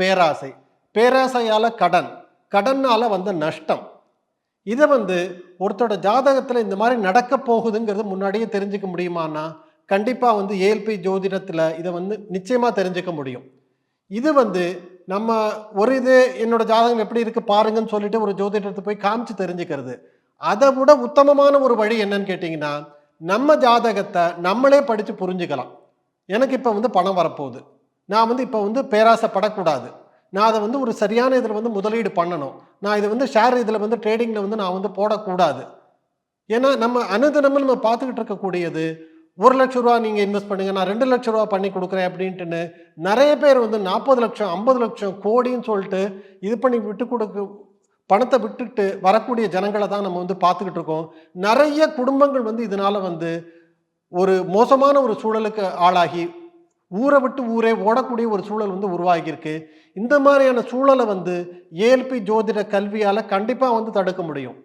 பேராசை. பேராசையால் கடன். கடனால் வந்த நஷ்டம். இதை வந்து ஒருத்தரோட ஜாதகத்தில் இந்த மாதிரி நடக்க போகுதுங்கிறது முன்னாடியே தெரிஞ்சுக்க முடியுமான்னா கண்டிப்பாக வந்து ஏஎல்பி ஜோதிடத்தில் இதை வந்து நிச்சயமாக தெரிஞ்சுக்க முடியும். இது வந்து நம்ம ஒரு இது என்னோட ஜாதகம் எப்படி இருக்குது பாருங்கன்னு சொல்லிட்டு ஒரு ஜோதிடத்தை போய் காமிச்சு தெரிஞ்சுக்கிறது. அதை விட உத்தமமான ஒரு வழி என்னன்னு கேட்டிங்கன்னா நம்ம ஜாதகத்தை நம்மளே படித்து புரிஞ்சுக்கலாம். எனக்கு இப்போ வந்து பணம் வரப்போகுது. நான் வந்து இப்போ வந்து பேராசைப்படக்கூடாது. நான் அதை வந்து ஒரு சரியான இதில் வந்து முதலீடு பண்ணணும். நான் இதை வந்து ஷேர் இதில் வந்து ட்ரேடிங்கில் வந்து நான் வந்து போடக்கூடாது. ஏன்னா நம்ம அனுதினமும் நம்ம பார்த்துக்கிட்டு இருக்கக்கூடியது ஒரு லட்ச ரூபா நீங்கள் இன்வெஸ்ட் பண்ணுங்கள் நான் ரெண்டு லட்ச ரூபா பண்ணி கொடுக்குறேன் அப்படின்ட்டுன்னு நிறைய பேர் வந்து நாற்பது லட்சம் ஐம்பது லட்சம் கோடின்னு சொல்லிட்டு இது பண்ணி விட்டு கொடுக்க பணத்தை விட்டுட்டு வரக்கூடிய ஜனங்களை தான் நம்ம வந்து பார்த்துக்கிட்டு இருக்கோம். நிறைய குடும்பங்கள் வந்து இதனால் வந்து ஒரு மோசமான ஒரு சூழலுக்கு ஆளாகி ஊரை விட்டு ஊரே ஓடக்கூடிய ஒரு சூழல் வந்து உருவாகியிருக்கு. இந்த மாதிரியான சூழலை வந்து ஏஎல்பி ஜோதிட கல்வியால் கண்டிப்பாக வந்து தடுக்க முடியும்.